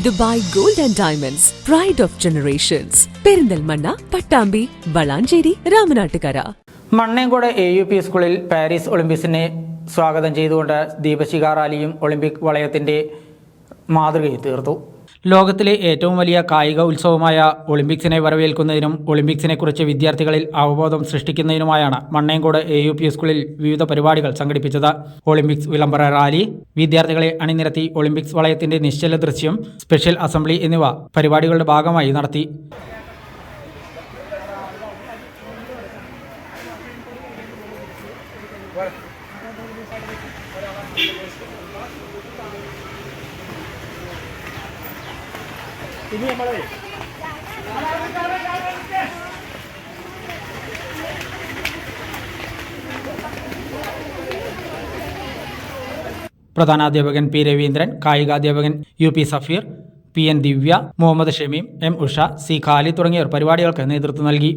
Dubai gold and diamonds pride of generations Perinthalmanna Pattambi Valanchery Ramanattukara. Mannengode A U P സ്കൂളിൽ Paris ഒളിമ്പിക്സിനെ സ്വാഗതം ചെയ്തുകൊണ്ട് ദീപശിഖ റാലിയും ഒളിമ്പിക് വളയത്തിന്റെ മാതൃകയിൽ തീർത്തു. ലോകത്തിലെ ഏറ്റവും വലിയ കായിക ഉത്സവമായ ഒളിമ്പിക്സിനെ വരവേൽക്കുന്നതിനും ഒളിമ്പിക്സിനെക്കുറിച്ച് വിദ്യാർത്ഥികളിൽ അവബോധം സൃഷ്ടിക്കുന്നതിനുമായാണ് മണ്ണേങ്കോട് എ യു പി സ്കൂളിൽ വിവിധ പരിപാടികൾ സംഘടിപ്പിച്ചത്. ഒളിമ്പിക്സ് വിളംബര റാലി വിദ്യാർത്ഥികളെ അണിനിരത്തി ഒളിമ്പിക്സ് വളയത്തിന്റെ നിശ്ചല ദൃശ്യം സ്പെഷ്യൽ അസംബ്ലി എന്നിവ പരിപാടികളുടെ ഭാഗമായി നടത്തി. പ്രധാനാധ്യാപകൻ P Raveendran കായികാധ്യാപകൻ U P Safeer P N Divya Muhammad Shameem M Usha C Khali തുടങ്ങിയവർ പരിപാടികൾക്ക് നേതൃത്വം നൽകി.